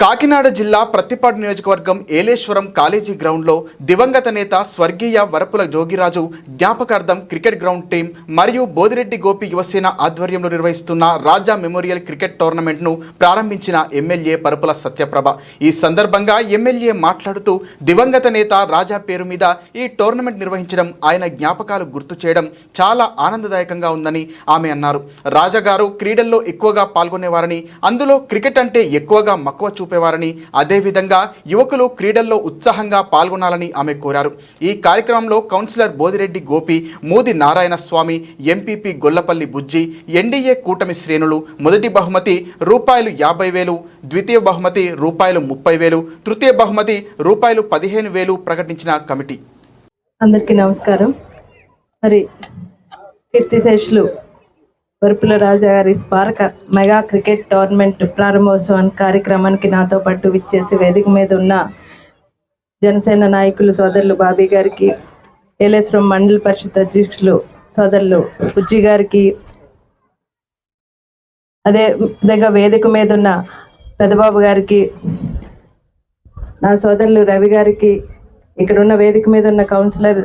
కాకినాడ జిల్లా ప్రత్తిపాడు నియోజకవర్గం ఏలేశ్వరం కాలేజీ గ్రౌండ్లో దివంగత నేత స్వర్గీయ వరపుల జోగిరాజు జ్ఞాపకార్థం క్రికెట్ గ్రౌండ్ టీం మరియు బోదిరెడ్డి గోపి యువసేన ఆధ్వర్యంలో నిర్వహిస్తున్న రాజా మెమోరియల్ క్రికెట్ టోర్నమెంట్ను ప్రారంభించిన ఎమ్మెల్యే పరుపుల సత్యప్రభ. ఈ సందర్భంగా ఎమ్మెల్యే మాట్లాడుతూ దివంగత నేత రాజా పేరు మీద ఈ టోర్నమెంట్ నిర్వహించడం ఆయన జ్ఞాపకాలు గుర్తు చేయడం చాలా ఆనందదాయకంగా ఉందని ఆమె అన్నారు. రాజాగారు క్రీడల్లో ఎక్కువగా పాల్గొనేవారని అందులో క్రికెట్ అంటే ఎక్కువగా మక్కువ చూపేవారని అదేవిధంగా యువకులు క్రీడల్లో ఉత్సాహంగా పాల్గొనాలని ఆమె కోరారు. ఈ కార్యక్రమంలో councillor Bodireddy Gopi Modi Narayana Swamy MPP Gollapalli Bujji NDA కూటమి శ్రేణులు మొదటి బహుమతి రూపాయలు యాభై వేలు ద్వితీయ బహుమతి రూపాయలు ముప్పై వేలు తృతీయ బహుమతి రూపాయలు పదిహేను వేలు ప్రకటించిన కమిటీ. అందరికీ నమస్కారం. మరి కీర్తిశేషులు వరుపుల రాజా గారి మెగా క్రికెట్ టోర్నమెంట్ ప్రారంభోత్సవం కార్యక్రమానికి నాతో పాటు విచ్చేసి వేదిక మీద ఉన్న జనసేన నాయకులు సోదరులు బాబీ గారికి ఏలేశ్వరం మండల పరిషత్ అధ్యక్షులు సోదరులు బుజ్జి గారికి అదే విధంగా వేదిక మీద ఉన్న పెదబాబు గారికి నా సోదరులు రవి గారికి ఇక్కడ ఉన్న వేదిక మీద ఉన్న కౌన్సిలర్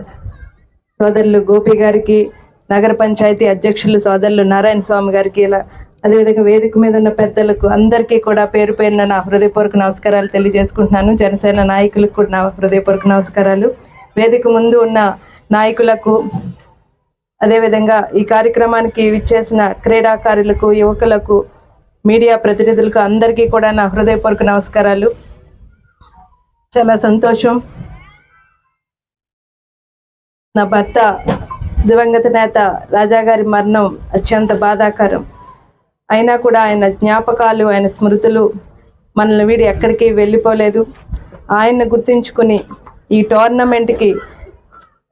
సోదరులు గోపి గారికి నగర పంచాయతీ అధ్యక్షులు సోదరులు నారాయణ స్వామి గారికి ఇలా అదేవిధంగా వేదిక మీద ఉన్న పెద్దలకు అందరికీ కూడా పేరు పేరున నా హృదయపూర్వక నమస్కారాలు తెలియజేసుకుంటున్నాను. జనసేన నాయకులకు కూడా నా హృదయపూర్వక నమస్కారాలు. వేదిక ముందు ఉన్న నాయకులకు అదేవిధంగా ఈ కార్యక్రమానికి విచ్చేసిన క్రీడాకారులకు యువకులకు మీడియా ప్రతినిధులకు అందరికీ కూడా నా హృదయపూర్వక నమస్కారాలు. చాలా సంతోషం. నా భర్త దివంగత నేత రాజాగారి మరణం అత్యంత బాధాకరం. అయినా కూడా ఆయన జ్ఞాపకాలు ఆయన స్మృతులు మనల్ని వీడి ఎక్కడికి వెళ్ళిపోలేదు. ఆయన్ను గుర్తించుకుని ఈ టోర్నమెంట్కి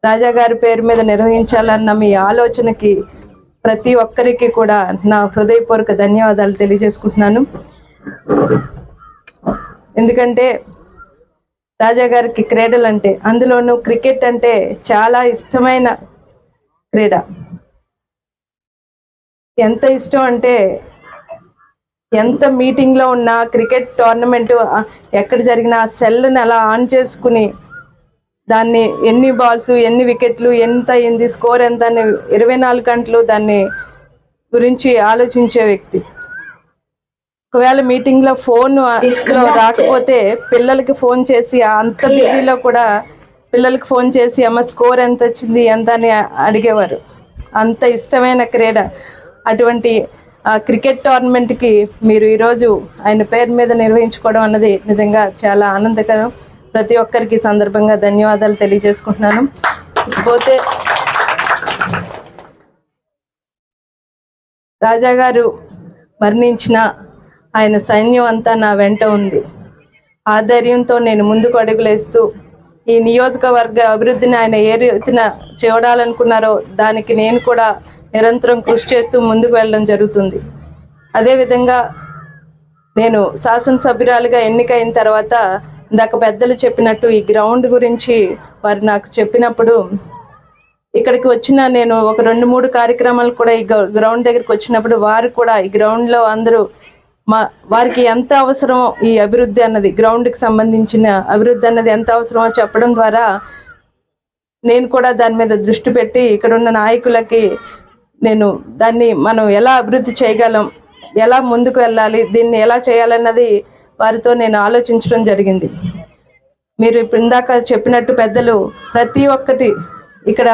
రాజాగారి పేరు మీద నిర్వహించాలన్న మీ ఆలోచనకి ప్రతి ఒక్కరికి కూడా నా హృదయపూర్వక ధన్యవాదాలు తెలియజేసుకుంటున్నాను. ఎందుకంటే రాజాగారికి క్రీడలు అంటే అందులోనూ క్రికెట్ అంటే చాలా ఇష్టమైన క్రీడ. ఎంత ఇష్టం అంటే ఎంత మీటింగ్లో ఉన్నా క్రికెట్ టోర్నమెంట్ ఎక్కడ జరిగినా సెల్ని అలా ఆన్ చేసుకుని దాన్ని ఎన్ని బాల్స్ ఎన్ని వికెట్లు ఎంత అయింది స్కోర్ ఎంత అని ఇరవై నాలుగు గంటలు దాన్ని గురించి ఆలోచించే వ్యక్తి. ఒకవేళ మీటింగ్లో ఫోన్లో రాకపోతే పిల్లలకి ఫోన్ చేసి అంత బిజీలో కూడా పిల్లలకు ఫోన్ చేసి అమ్మ స్కోర్ ఎంత వచ్చింది? ఎంత? అని అడిగేవారు. అంత ఇష్టమైన క్రీడ. అటువంటి క్రికెట్ టోర్నమెంట్కి మీరు ఈరోజు ఆయన పేరు మీద నిర్వహించుకోవడం అన్నది నిజంగా చాలా ఆనందకరం. ప్రతి ఒక్కరికి సందర్భంగా ధన్యవాదాలు తెలియజేసుకుంటున్నాను. పోతే రాజా గారు మరణించిన ఆయన సైన్యం అంతా నా వెంట ఉంది. ఆ ధైర్యంతో నేను ముందుకు అడుగులేస్తూ ఈ నియోజకవర్గ అభివృద్ధిని ఆయన ఏ రీతిన చూడాలనుకున్నారో దానికి నేను కూడా నిరంతరం కృషి చేస్తూ ముందుకు వెళ్ళడం జరుగుతుంది. అదేవిధంగా నేను శాసనసభ్యురాలుగా ఎన్నికైన తర్వాత ఇందాక పెద్దలు చెప్పినట్టు ఈ గ్రౌండ్ గురించి వారు నాకు చెప్పినప్పుడు ఇక్కడికి వచ్చిన నేను ఒక రెండు మూడు కార్యక్రమాలు కూడా ఈ గ్రౌండ్ దగ్గరికి వచ్చినప్పుడు వారు కూడా ఈ గ్రౌండ్లో అందరూ మా వారికి ఎంత అవసరమో ఈ అభివృద్ధి అన్నది గ్రౌండ్కి సంబంధించిన అభివృద్ధి అన్నది ఎంత అవసరమో చెప్పడం ద్వారా నేను కూడా దాని మీద దృష్టి పెట్టి ఇక్కడ ఉన్న నాయకులకి నేను దాన్ని మనం ఎలా అభివృద్ధి చేయగలం ఎలా ముందుకు వెళ్ళాలి దీన్ని ఎలా చేయాలన్నది వారితో నేను ఆలోచించడం జరిగింది. మీరు ఇప్పుడు ఇందాక చెప్పినట్టు పెద్దలు ప్రతి ఒక్కటి ఇక్కడ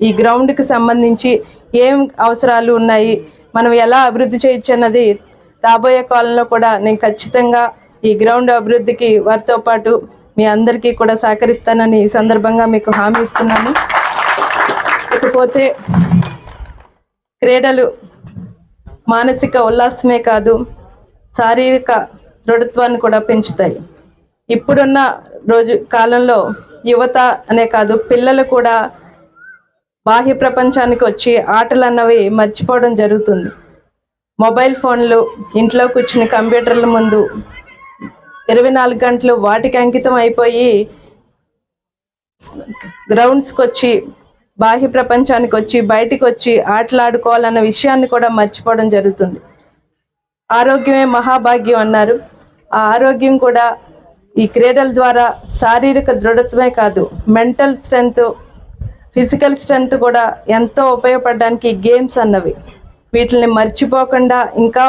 ఈ గ్రౌండ్కి సంబంధించి ఏం అవసరాలు ఉన్నాయి మనం ఎలా అభివృద్ధి చేయొచ్చు అన్నది రాబోయే కాలంలో కూడా నేను ఖచ్చితంగా ఈ గ్రౌండ్ అభివృద్ధికి వారితో పాటు మీ అందరికీ కూడా సహకరిస్తానని ఈ సందర్భంగా మీకు హామీ ఇస్తున్నాను. ఇకపోతే క్రీడలు మానసిక ఉల్లాసమే కాదు శారీరక దృఢత్వాన్ని కూడా పెంచుతాయి. ఇప్పుడున్న రోజు కాలంలో యువత అనే కాదు పిల్లలు కూడా బాహ్య ప్రపంచానికి వచ్చి ఆటలు అన్నవి మర్చిపోవడం జరుగుతుంది. మొబైల్ ఫోన్లు ఇంట్లో కూర్చుని కంప్యూటర్ల ముందు ఇరవై నాలుగు గంటలు వాటికి అంకితం అయిపోయి గ్రౌండ్స్కి వచ్చి బాహ్య ప్రపంచానికి వచ్చి బయటికి వచ్చి ఆటలాడుకోవాలన్న విషయాన్ని కూడా మర్చిపోవడం జరుగుతుంది. ఆరోగ్యమే మహాభాగ్యం అన్నారు. ఆ ఆరోగ్యం కూడా ఈ క్రీడల ద్వారా శారీరక దృఢత్వమే కాదు మెంటల్ స్ట్రెంగ్త్ ఫిజికల్ స్ట్రెంగ్త్ కూడా ఎంతో ఉపయోగపడడానికి గేమ్స్ అన్నవి. వీటిని మర్చిపోకుండా ఇంకా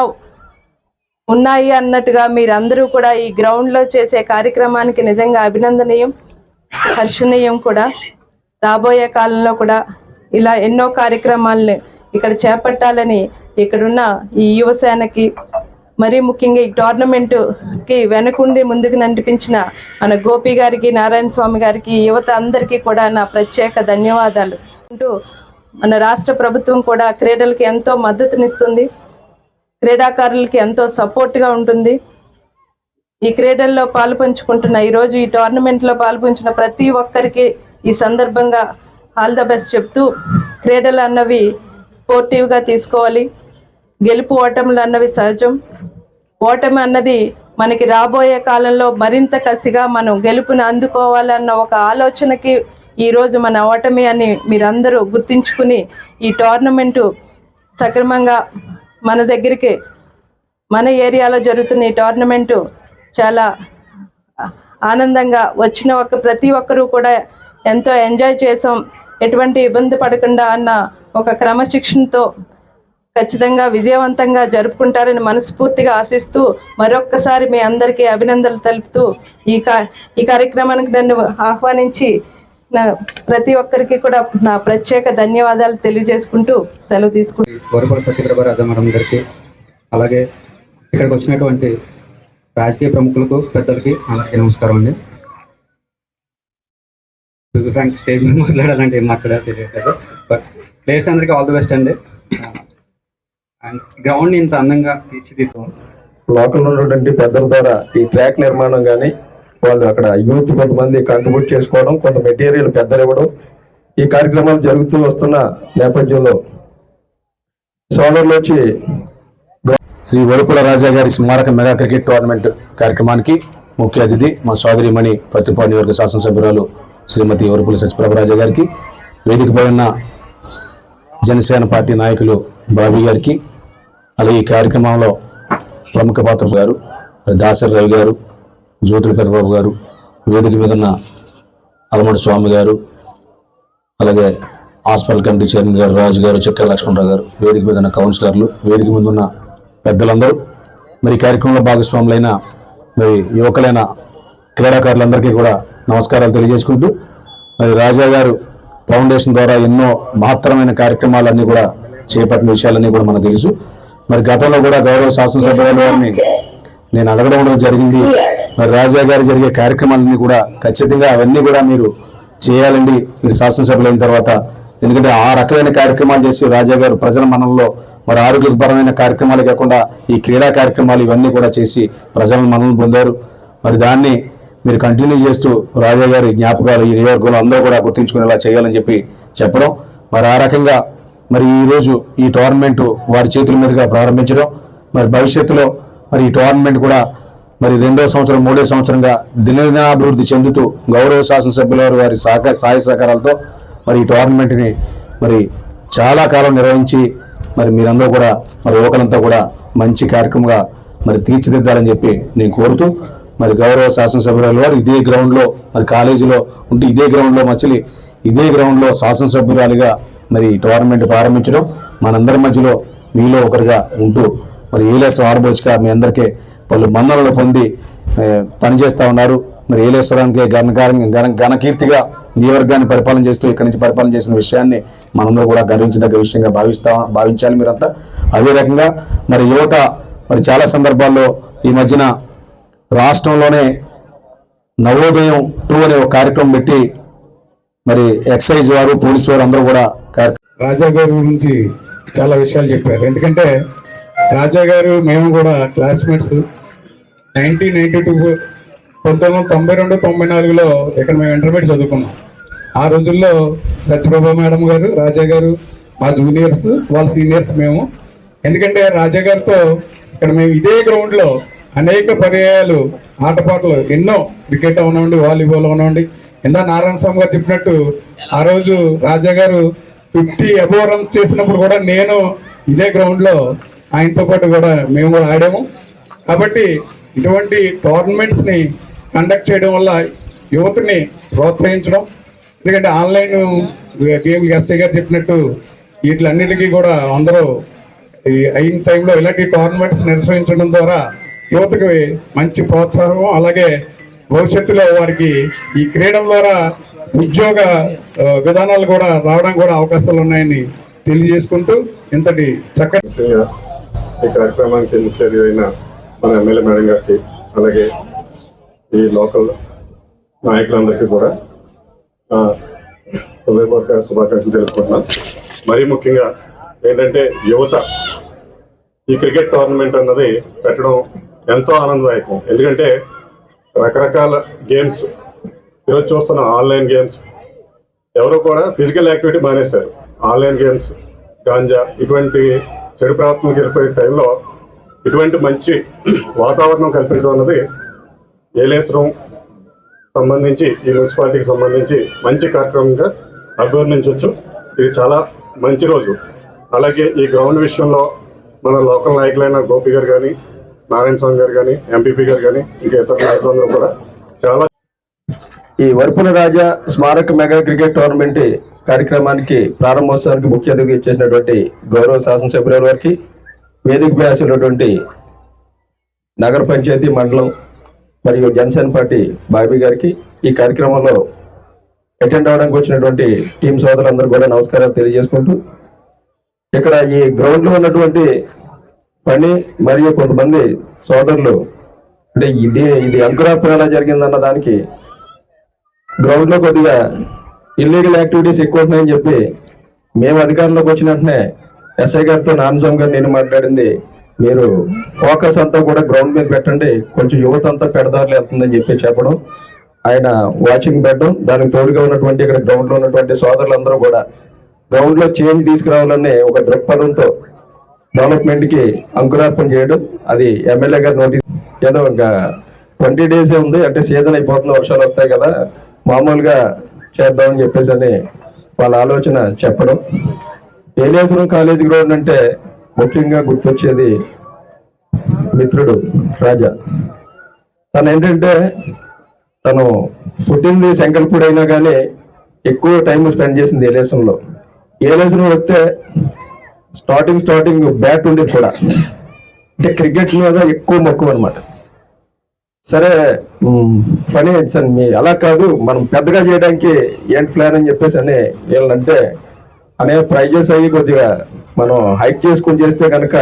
ఉన్నాయి అన్నట్టుగా మీరందరూ కూడా ఈ గ్రౌండ్లో చేసే కార్యక్రమానికి నిజంగా అభినందనీయం హర్షణీయం కూడా. రాబోయే కాలంలో కూడా ఇలా ఎన్నో కార్యక్రమాలని ఇక్కడ చేపట్టాలని ఇక్కడున్న ఈ యువసేనకి మరీ ముఖ్యంగా ఈ టోర్నమెంటుకి వెనకుండి ముందుకు నడిపించిన మన గోపి గారికి నారాయణ స్వామి గారికి యువత అందరికీ కూడా నా ప్రత్యేక ధన్యవాదాలు. అంటూ మన రాష్ట్ర ప్రభుత్వం కూడా క్రీడలకి ఎంతో మద్దతునిస్తుంది. క్రీడాకారులకి ఎంతో సపోర్ట్గా ఉంటుంది. ఈ క్రీడల్లో పాల్పంచుకుంటున్న ఈరోజు ఈ టోర్నమెంట్లో పాల్పంచిన ప్రతి ఒక్కరికి ఈ సందర్భంగా ఆల్ ద బెస్ట్ చెప్తూ క్రీడలు అన్నవి స్పోర్టివ్గా తీసుకోవాలి. గెలుపు ఓటములు అన్నవి సహజం. ఓటమి అన్నది మనకి రాబోయే కాలంలో మరింత కసిగా మనం గెలుపుని అందుకోవాలన్న ఒక ఆలోచనకి ఈరోజు మన ఓటమి అని మీరందరూ గుర్తించుకుని ఈ టోర్నమెంటు సక్రమంగా మన దగ్గరికి మన ఏరియాలో జరుగుతున్న ఈ టోర్నమెంటు చాలా ఆనందంగా వచ్చిన ఒక ప్రతి ఒక్కరూ కూడా ఎంతో ఎంజాయ్ చేసాం ఎటువంటి ఇబ్బంది పడకుండా అన్న ఒక క్రమశిక్షణతో ఖచ్చితంగా విజయవంతంగా జరుపుకుంటారని మనస్ఫూర్తిగా ఆశిస్తూ మరొక్కసారి మీ అందరికీ అభినందనలు తెలుపుతూ ఈ ఈ కార్యక్రమానికి నన్ను ఆహ్వానించి ప్రతి ఒక్కరికి కూడా నా ప్రత్యేక ధన్యవాదాలు తెలియజేసుకుంటూ సెలవు తీసుకుంటాను గౌరవ సత్యప్రభ రాజా మేడం గారికి అలాగే ఇక్కడికి వచ్చినటువంటి రాజకీయ ప్రముఖులకు పెద్దలకి అందరికీ నమస్కారం అండి. ఫ్రాంక్ స్టేజ్ మీద మాట్లాడాలంటే ఏం మాట్లాడాలో తెలియట్లేదు. బట్ ప్లేయర్స్ అందరికీ ఆల్ ది బెస్ట్ అండి. అండ్ గ్రౌండ్ ఇంత అందంగా తీర్చిదిద్దాం. లోకల్ ఉన్నటువంటి పెద్దల ద్వారా ఈ ట్రాక్ నిర్మాణం కానీ వాళ్ళు అక్కడ యూత్ కొంతమంది కాంట్రిబ్యూట్ చేసుకోవడం కొంత మెటీరియల్ పెద్దలు ఇవ్వడం ఈ కార్యక్రమాలు జరుగుతూ వస్తున్న నేపథ్యంలో సోదరులు వచ్చి శ్రీ వరుకుల రాజా గారి స్మారక మెగా క్రికెట్ టోర్నమెంట్ కార్యక్రమానికి ముఖ్య అతిథి మా సోదరిమణి ప్రతిపాడు నియోజక శాసనసభ్యురాలు శ్రీమతి వరుపుల సత్యప్రభరాజా గారికి వేదికపై ఉన్న జనసేన పార్టీ నాయకులు బాబీ గారికి అలాగే ఈ కార్యక్రమంలో ప్రముఖ పాత్ర గారు దాసరి రవి గారు జ్యోతుల పెద్దబాబు గారు వేదిక మీద ఉన్న అలమడి స్వామి గారు అలాగే హాస్పిటల్ కమిటీ చైర్మన్ గారు రాజు గారు చెక్క లక్ష్మణరావు గారు వేదిక మీద ఉన్న కౌన్సిలర్లు వేదిక మీద ఉన్న పెద్దలందరూ మరి కార్యక్రమంలో భాగస్వాములైన మరి యువకులైన క్రీడాకారులందరికీ కూడా నమస్కారాలు తెలియజేసుకుంటూ మరి రాజా గారు ఫౌండేషన్ ద్వారా ఎన్నో మహత్తరమైన కార్యక్రమాలన్నీ కూడా చేపట్టిన విషయాలన్నీ కూడా మనకు తెలుసు. మరి గతంలో కూడా గౌరవ శాసనసభ్యుల వారిని నేను అడగడం జరిగింది. మరి రాజా గారు జరిగే కార్యక్రమాలన్నీ కూడా ఖచ్చితంగా అవన్నీ కూడా మీరు చేయాలండి. మీరు శాసనసభలు అయిన తర్వాత ఎందుకంటే ఆ రకమైన కార్యక్రమాలు చేసి రాజా గారు ప్రజల మనంలో మరి ఆరోగ్యపరమైన కార్యక్రమాలు కాకుండా ఈ క్రీడా కార్యక్రమాలు ఇవన్నీ కూడా చేసి ప్రజల మనల్ని పొందారు. మరి దాన్ని మీరు కంటిన్యూ చేస్తూ రాజా గారి జ్ఞాపకాలు ఈ నియోజకవర్గంలో అందరూ కూడా గుర్తుంచుకునేలా చేయాలని చెప్పి చెప్పడం. మరి ఆ రకంగా మరి ఈ రోజు ఈ టోర్నమెంట్ వారి చేతుల మీదుగా ప్రారంభించడం. మరి భవిష్యత్తులో మరి ఈ టోర్నమెంట్ కూడా మరి రెండో సంవత్సరం మూడో సంవత్సరంగా దినదినాభివృద్ధి చెందుతూ గౌరవ శాసనసభ్యుల వారి వారి సహకార సహాయ సహకారాలతో మరి ఈ టోర్నమెంట్ని మరి చాలా కాలం నిర్వహించి మరి మీరందరూ కూడా మరి యువకులంతా కూడా మంచి కార్యక్రమంగా మరి తీర్చిదిద్దాలని చెప్పి నేను కోరుతూ మరి గౌరవ శాసనసభ్యుల వారు ఇదే గ్రౌండ్లో మరి కాలేజీలో ఉంటూ ఇదే గ్రౌండ్లో మచిలి ఇదే గ్రౌండ్లో శాసనసభ్యురాలుగా మరి ఈ టోర్నమెంట్ ప్రారంభించడం మనందరి మధ్యలో మీలో ఒకరిగా ఉంటూ మరి ఏలెస్ ఆడబోచుగా మీ అందరికీ పలు మన్ననలు పొంది పనిచేస్తూ ఉన్నారు. మరి ఏలేశ్వరానికి ఘనకారం ఘన ఘనకీర్తిగా నియోజకవర్గాన్ని పరిపాలన చేస్తూ ఇక్కడి నుంచి పరిపాలన చేసిన విషయాన్ని మనందరూ కూడా గర్వించదగ్గ విషయంగా భావిస్తా భావించాలి మీరంతా. అదే రకంగా మరి యువత మరి చాలా సందర్భాల్లో ఈ మధ్యన రాష్ట్రంలోనే నవోదయం టూ అనే ఒక కార్యక్రమం పెట్టి మరి ఎక్సైజ్ వారు పోలీసు వారు అందరూ కూడా రాజా గారి గురించి చాలా విషయాలు చెప్పారు. ఎందుకంటే రాజా గారు మేము కూడా క్లాస్మేట్స్. నైన్టీన్ నైన్టీ టూ పంతొమ్మిది వందల తొంభై రెండు తొంభై నాలుగులో ఇక్కడ మేము ఇంటర్మీడియట్ చదువుకున్నాం. ఆ రోజుల్లో సత్యప్రభా మేడం గారు రాజా గారు మా జూనియర్స్ వాళ్ళ సీనియర్స్ మేము. ఎందుకంటే రాజా గారితో ఇక్కడ మేము ఇదే గ్రౌండ్లో అనేక పర్యాయాలు ఆటపాటలు ఎన్నో క్రికెట్ అవనండి వాలీబాల్ అవనండి ఇందా నారాయణ స్వామి గారు చెప్పినట్టు ఆ రోజు రాజా గారు ఫిఫ్టీ అబోవ్ రన్స్ చేసినప్పుడు కూడా నేను ఇదే గ్రౌండ్లో ఆయనతో పాటు కూడా మేము కూడా ఆడాము. కాబట్టి ఇటువంటి టోర్నమెంట్స్ని కండక్ట్ చేయడం వల్ల యువతని ప్రోత్సహించడం ఎందుకంటే ఆన్లైన్ గేమ్లు ఎస్ఐ గారు చెప్పినట్టు వీటిలన్నిటికీ కూడా అందరూ అయిన టైంలో ఇలాంటి టోర్నమెంట్స్ నిర్వహించడం ద్వారా యువతకి మంచి ప్రోత్సాహం అలాగే భవిష్యత్తులో వారికి ఈ క్రీడల ద్వారా ఉద్యోగ విధానాలు కూడా రావడం కూడా అవకాశాలు ఉన్నాయని తెలియజేసుకుంటూ ఇంతటి చక్కటి ఈ కార్యక్రమానికి ముఖ్య అయిన మన ఎమ్మెల్యే మేడం గారికి అలాగే ఈ లోకల్ నాయకులందరికీ కూడా హృదయపూర్వక శుభాకాంక్షలు తెలుపుకుంటున్నాను మరీ ముఖ్యంగా ఏంటంటే యువత ఈ క్రికెట్ టోర్నమెంట్ అన్నది పెట్టడం ఎంతో ఆనందదాయకం. ఎందుకంటే రకరకాల గేమ్స్ ఈరోజు చూస్తున్న ఆన్లైన్ గేమ్స్ ఎవరు కూడా ఫిజికల్ యాక్టివిటీ మానేశారు. ఆన్లైన్ గేమ్స్ గాంజా ఇటువంటి చెడు ప్రవర్తనకు వెళ్ళిపోయే టైంలో ఇటువంటి మంచి వాతావరణం కల్పించడం అన్నది ఏలేశ్వరం సంబంధించి ఈ మున్సిపాలిటీకి సంబంధించి మంచి కార్యక్రమంగా అభివర్ణించవచ్చు ఇది చాలా మంచి రోజు. అలాగే ఈ గ్రౌండ్ విషయంలో మన లోకల్ నాయకులైన గోపి గారు కానీ నారాయణ స్వామి గారు కానీ ఎంపీపీ గారు కానీ ఇంకా ఇతర నాయకులందరూ కూడా చాలా ఈ వరుపుల రాజా స్మారక మెగా క్రికెట్ టోర్నమెంట్ కార్యక్రమానికి ప్రారంభోత్సవానికి ముఖ్య అతిథి ఇచ్చేసినటువంటి గౌరవ శాసనసభ్యుల వారికి వేదిక వ్యాసినటువంటి నగర పంచాయతీ మండలం మరియు జనసేన పార్టీ బాబీ గారికి ఈ కార్యక్రమంలో అటెండ్ అవడానికి వచ్చినటువంటి టీం సోదరులందరూ కూడా నమస్కారాలు తెలియజేసుకుంటూ ఇక్కడ ఈ గ్రౌండ్లో ఉన్నటువంటి పని మరియు కొంతమంది సోదరులు అంటే ఇది ఇది అంకురార్పణ ఎలా జరిగిందన్న దానికి గ్రౌండ్లో కొద్దిగా ఇల్లీగల్ యాక్టివిటీస్ ఎక్కువ ఉంటున్నాయని చెప్పి మేము అధికారంలోకి వచ్చిన వెంటనే ఎస్ఐ గారితో నానసం గారు నేను మాట్లాడింది మీరు ఫోకస్ అంతా కూడా గ్రౌండ్ మీద పెట్టండి కొంచెం యువత అంతా పెడదారులు వెళ్తుందని చెప్పి చెప్పడం ఆయన వాచింగ్ పెట్టడం దానికి తోడుగా ఉన్నటువంటి ఇక్కడ గ్రౌండ్లో ఉన్నటువంటి సోదరులందరూ కూడా గ్రౌండ్లో చేంజ్ తీసుకురావాలనే ఒక దృక్పథంతో డెవలప్మెంట్కి అంకురార్పణ చేయడం అది ఎమ్మెల్యే గారు నోటీస్ ఏదో ఇంకా ట్వంటీ డేస్ ఉంది అంటే సీజన్ అయిపోతుంది వర్షాలు వస్తాయి కదా మామూలుగా చేద్దామని చెప్పేసి అని వాళ్ళ ఆలోచన చెప్పడం. ఏలేశ్వరం కాలేజ్ గ్రౌండ్ అంటే ముఖ్యంగా గుర్తొచ్చేది మిత్రుడు రాజా. తను ఏంటంటే తను పుట్టింది శంకర్పూడి అయినా కానీ ఎక్కువ టైం స్పెండ్ చేసింది ఏలేశ్వరంలో. ఏలేశ్వరం వస్తే స్టార్టింగ్ స్టార్టింగ్ బ్యాట్ ఉండేది కూడా. అంటే క్రికెట్ మీద ఎక్కువ మక్కువ అనమాట సరే ఫనీ మీ అలా కాదు మనం పెద్దగా చేయడానికి ఏంటి ప్లాన్ అని చెప్పేసి అని వీళ్ళంటే అనే ప్రైజెస్ అయ్యి కొద్దిగా మనం హైక్ చేసుకొని చేస్తే కనుక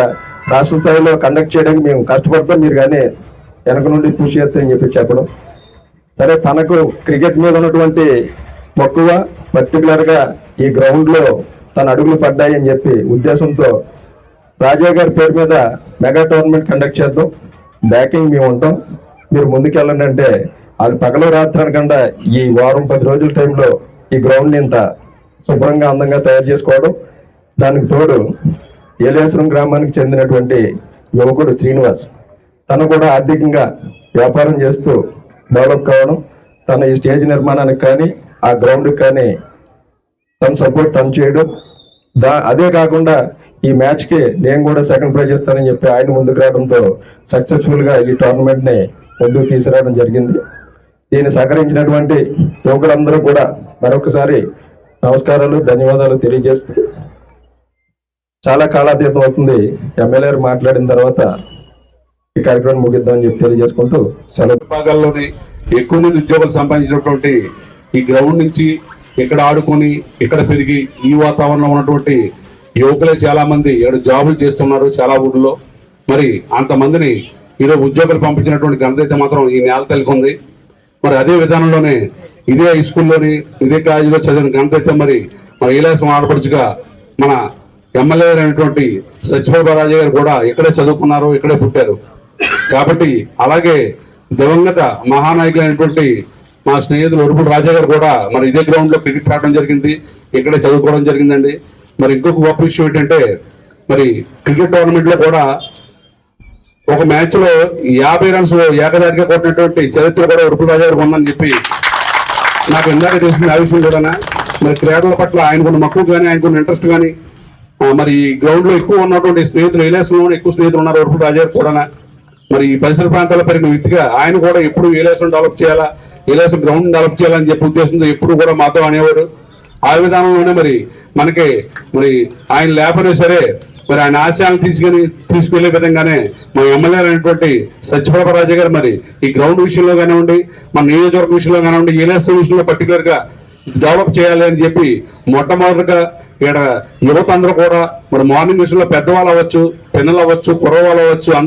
రాష్ట్ర స్థాయిలో కండక్ట్ చేయడానికి మేము కష్టపడతాం. మీరు కానీ వెనక నుండి పూర్తి చేస్తే అని చెప్పి చెప్పడం. సరే తనకు క్రికెట్ మీద ఉన్నటువంటి మక్కువ పర్టికులర్గా ఈ గ్రౌండ్లో తన అడుగులు పడ్డాయి అని చెప్పి ఉద్దేశంతో రాజా గారి పేరు మీద మెగా టోర్నమెంట్ కండక్ట్ చేద్దాం. బ్యాకింగ్ మేము ఉంటాం. మీరు ముందుకెళ్ళండి అంటే వాళ్ళు పగల రాత్రి అనకుండా ఈ వారం పది రోజుల టైంలో ఈ గ్రౌండ్ ఇంత శుభ్రంగా అందంగా తయారు చేసుకోవడం. దానికి తోడు ఏలేశ్వరం గ్రామానికి చెందినటువంటి యువకుడు శ్రీనివాస్ తను కూడా ఆర్థికంగా వ్యాపారం చేస్తూ డెవలప్ కావడం. తన ఈ స్టేజ్ నిర్మాణానికి కానీ ఆ గ్రౌండ్కి కానీ తన సపోర్ట్ తను చేయడం. దా అదే కాకుండా ఈ మ్యాచ్కి నేను కూడా సెకండ్ ప్రైజ్ ఇస్తానని చెప్పి ఆయన ముందుకు రావడంతో సక్సెస్ఫుల్గా ఈ టోర్నమెంట్ని ముందుకు తీసుకురావడం జరిగింది. దీన్ని సహకరించినటువంటి యువకులందరూ కూడా మరొకసారి నమస్కారాలు ధన్యవాదాలు తెలియజేస్తూ చాలా కాలాతీతం అవుతుంది. ఎమ్మెల్యే మాట్లాడిన తర్వాత ఈ కార్యక్రమం ముగిద్దామని చెప్పి తెలియజేసుకుంటూ సెలవు. విభాగాల్లోనే ఎక్కువ మంది ఉద్యోగులు సంపాదించినటువంటి ఈ గ్రౌండ్ నుంచి ఇక్కడ ఆడుకొని ఇక్కడ పెరిగి ఈ వాతావరణంలో ఉన్నటువంటి యువకులే చాలా మంది ఇక్కడ జాబులు చేస్తున్నారు చాలా ఊర్లో. మరి అంతమందిని ఈరోజు ఉద్యోగులు పంపించినటువంటి ఘనత అయితే మాత్రం ఈ నేల తల్లికి ఉంది. మరి అదే విధానంలోనే ఇదే హై స్కూల్లోని ఇదే కాలేజీలో చదివిన ఘనత అయితే మరి మన ఈలాసం ఆడపడుచుగా మన ఎమ్మెల్యే అయినటువంటి సత్యబాబు గారు కూడా ఇక్కడే చదువుకున్నారు ఇక్కడే పుట్టారు. కాబట్టి అలాగే దివంగత మహానాయకులైనటువంటి మా స్నేహితులు ఒరుపుడు రాజా గారు కూడా మరి ఇదే గ్రౌండ్లో క్రికెట్ ఆడడం జరిగింది ఇక్కడే చదువుకోవడం జరిగిందండి. మరి ఇంకొక గొప్ప విషయం ఏంటంటే మరి క్రికెట్ టోర్నమెంట్లో కూడా ఒక మ్యాచ్లో యాభై రన్స్ ఏకదాటిగా కొట్టినటువంటి చరిత్ర కూడా ఉరుపు రాజా గారికి ఉందని చెప్పి నాకు ఇందాక తెలిసింది ఆ విషయం కూడా. మరి క్రీడల పట్ల ఆయనకున్న మక్కువ కానీ ఆయనకున్న ఇంట్రెస్ట్ కానీ మరి గ్రౌండ్లో ఎక్కువ ఉన్నటువంటి స్నేహితులు ఏలేసంలో ఎక్కువ స్నేహితులు ఉన్నారు ఉరుపు రాజా కూడా. మరి ఈ పరిసర ప్రాంతాల్లో పెరిగిన వ్యక్తిగా ఆయన కూడా ఎప్పుడు ఏలేసం డెవలప్ చేయాలా ఏలేసం గ్రౌండ్ డెవలప్ చేయాలని చెప్పి ఉద్దేశంతో ఎప్పుడు కూడా మాతో అనేవారు ఆ విధానంలోనే మరి మనకి మరి ఆయన లేపనే సరే మరి ఆయన ఆశయాలను తీసుకుని తీసుకువెళ్ళే విధంగానే మా ఎమ్మెల్యే అయినటువంటి సత్యప్రభ రాజా గారు మరి ఈ గ్రౌండ్ విషయంలో కానివ్వండి మన నియోజకవర్గ విషయంలో కానివ్వండి ఏలేస్తు విషయంలో పర్టికులర్గా డెవలప్ చేయాలి అని చెప్పి మొట్టమొదటిగా ఇక్కడ యువత అందరూ కూడా మరి మార్నింగ్ విషయంలో పెద్దవాళ్ళు అవ్వచ్చు పిల్లలు అవ్వచ్చు కుర్రవాళ్ళు అవ్వచ్చు అందరూ